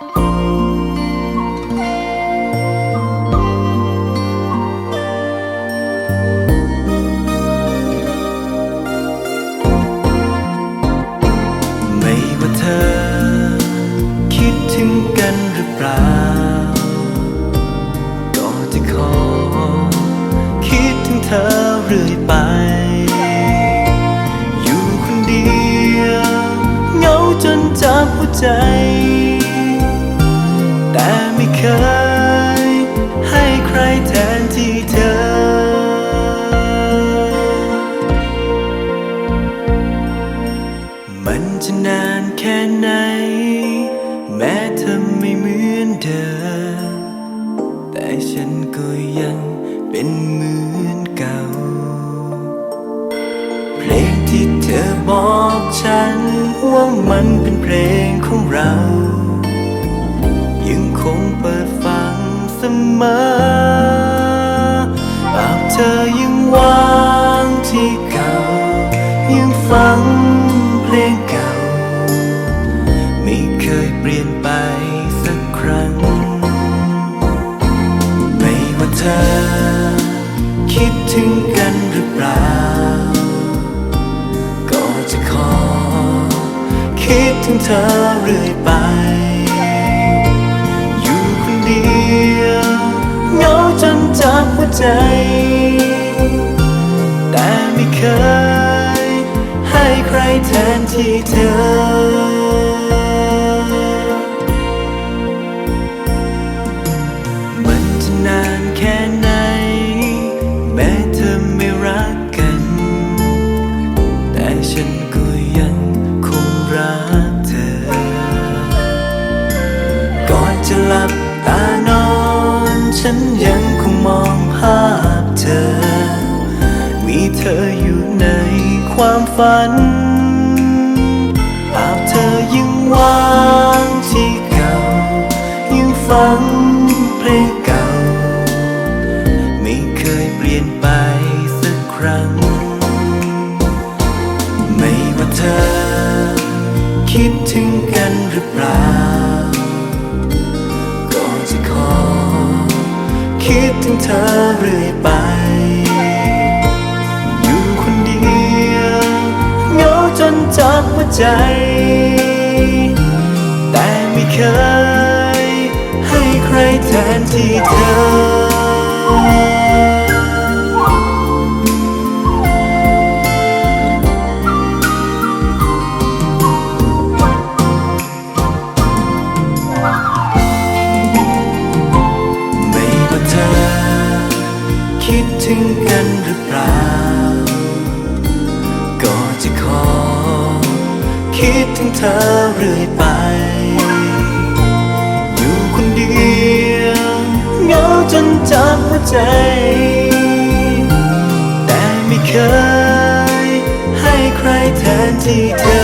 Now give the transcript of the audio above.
ไม่ว่าเธอ คิดถึงกันหรือเปล่า ก็จะขอ คิดถึงเธอเรื่อยไป อยู่คนเดียว เหงาจนจับหัวใจ แต่ไม่เคย ให้ใครแทนที่เธอ มันจะนานแค่ไหน แม้เธอไม่เหมือนเดิมแต่ฉันก็ยังเป็นเหมือนเก่า เพลงที่เธอบอกฉันว่ามันเป็นเพลงของเรา ยังคงเปิดฟังเสมอภาพเธอยังวางที่เก่า ยังฟังเพลงเก่า ไม่เคยเปลี่ยนไปสักครั้ง ไม่ว่าเธอ คิดถึงกันหรือเปล่า ก็จะขอ คิดถึงเธอเรื่อย ใจ แต่ไม่เคย ให้ใครแทนที่เธอมัน เธออยู่ในความฝัน ภาพเธอยังวางที่เก่า ยังฟังเพลงเก่า ไม่เคยเปลี่ยนไปสักครั้ง ไม่ว่าเธอ คิดถึงกันหรือเปล่า ก็จะขอ คิดถึงเธอเรื่อยไป จนจับหัวใจ แต่ไม่เคย ให้ใครแทนที่เธอไม่ว่าเธอคิดถึง คิดถึงเธอเรื่อยไป อยู่คนเดียวเหงาจนจับหัวใจ แต่ไม่เคยให้ใครแทนที่เธอ